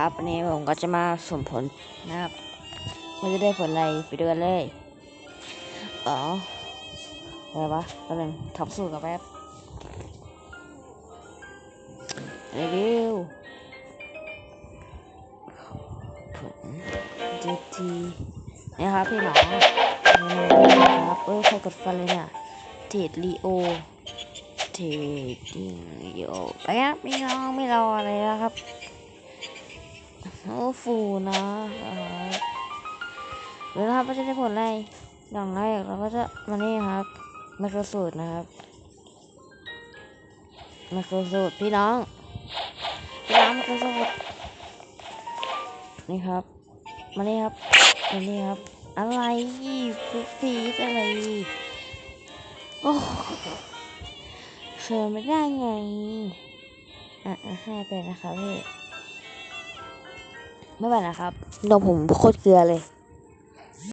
ครับวันนี้ผมก็จะมาสุ่มผลนะครับมันจะได้ผลอะไรไปดูกันเลยอ๋ออะไรวะแป๊บนึงทำสูตรกับแป๊บรีวิวผล GT นี่ครับพี่น้อนี่ครับเอ้ยใครกดฟันเลยเนี่ยเทดลีโอเทดลีโอไปครับพี่น้อไม่รออะไรแล้วครับ โอ้ฟูนะครับเดี๋ยวนะครับว่าจะได้ผลอะไรอย่างแรกเราก็จะมานี่ครับไมโครสูตรนะครับไมโครสูตรพี่น้องพี่น้องไมโครสูตรนี่ครับมานี่ครับมานี่ครับ อะไรฟุกฟีดอะไรโอ้เขินไม่ได้ไงอะให้ไปนะครับพี่ ไม่เป็นะครับนมผมโคตรเกลือเลย